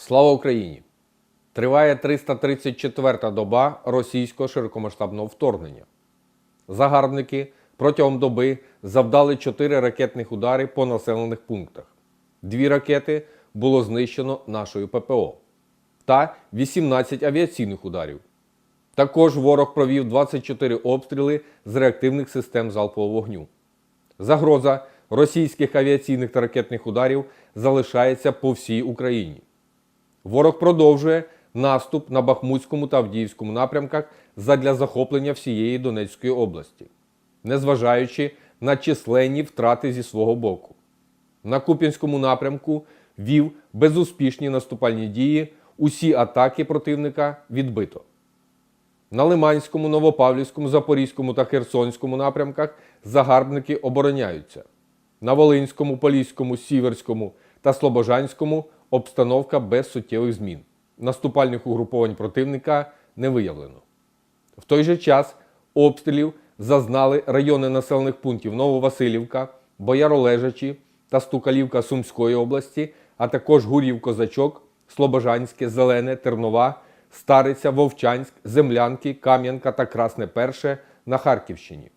Слава Україні! Триває 334-та доба російського широкомасштабного вторгнення. Загарбники протягом доби завдали 4 ракетних удари по населених пунктах. Дві ракети було знищено нашою ППО та 18 авіаційних ударів. Також ворог провів 24 обстріли з реактивних систем залпового вогню. Загроза російських авіаційних та ракетних ударів залишається по всій Україні. Ворог продовжує наступ на Бахмутському та Авдіївському напрямках задля захоплення всієї Донецької області, незважаючи на численні втрати зі свого боку. На Куп'янському напрямку вів безуспішні наступальні дії, усі атаки противника відбито. На Лиманському, Новопавлівському, Запорізькому та Херсонському напрямках загарбники обороняються. На Волинському, Поліському, Сіверському та Слобожанському обстановка без суттєвих змін. Наступальних угруповань противника не виявлено. В той же час обстрілів зазнали райони населених пунктів Нововасилівка, Бояролежачі та Стукалівка Сумської області, а також Гурів Козачок, Слобожанське, Зелене, Тернова, Стариця, Вовчанськ, Землянки, Кам'янка та Красне Перше на Харківщині.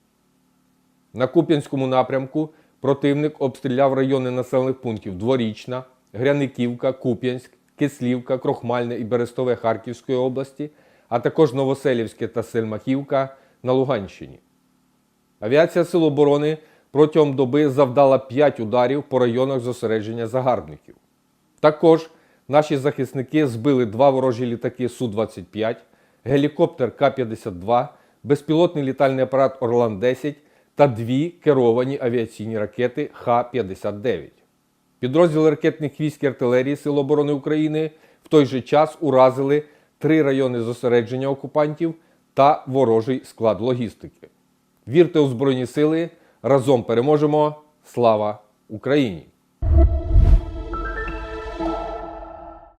На Куп'янському напрямку противник обстріляв райони населених пунктів Дворічна, Гряниківка, Куп'янськ, Кислівка, Крохмальне і Берестове Харківської області, а також Новоселівське та Сельмахівка на Луганщині. Авіація Сил оборони протягом доби завдала 5 ударів по районах зосередження загарбників. Також наші захисники збили два ворожі літаки Су-25, гелікоптер К-52, безпілотний літальний апарат Орлан-10 та дві керовані авіаційні ракети Х-59. Підрозділи ракетних військ і артилерії Сил оборони України в той же час уразили три райони зосередження окупантів та ворожий склад логістики. Вірте у Збройні Сили! Разом переможемо! Слава Україні!